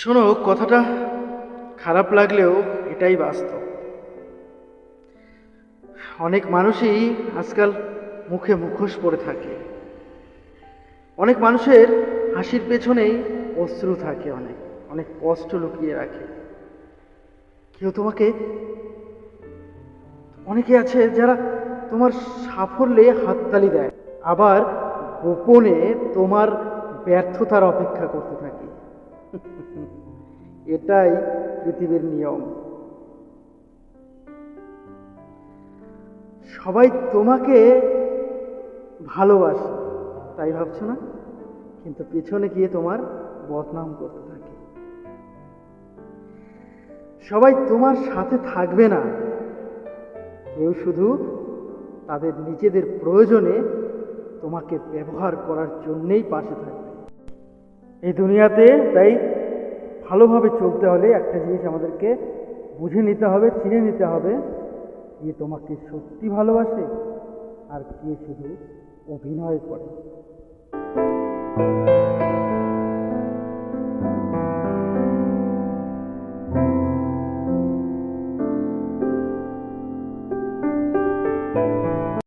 শোনো, কথাটা খারাপ লাগলেও এটাই বাস্তব। অনেক মানুষই আজকাল মুখে মুখোশ পরে থাকে। অনেক মানুষের হাসির পেছনেই অশ্রু থাকে অনেক অনেক কষ্ট লুকিয়ে রাখে। কেউ তোমাকে, অনেকে আছে যারা তোমার সাফল্যে হাততালি দেয়, আবার গোপনে তোমার ব্যর্থতার অপেক্ষা করতে থাকে। এটাই পৃথিবীর নিয়ম। সবাই তোমাকে ভালোবাসে, তাই ভাবছ না? কিন্তু পেছনে গিয়ে তোমার বদনাম করতে থাকে। সবাই তোমার সাথে থাকবে না। কেউ শুধু তাদের নিজেদের প্রয়োজনে তোমাকে ব্যবহার করার জন্যেই পাশে থাকবে। এই দুনিয়াতে তাই ভালোভাবে চলতে হলে একটা জিনিস আমাদেরকে বুঝে নিতে হবে, চিনে নিতে হবে কে তোমাকে সত্যি ভালোবাসে আর কে শুধু অভিনয় করে।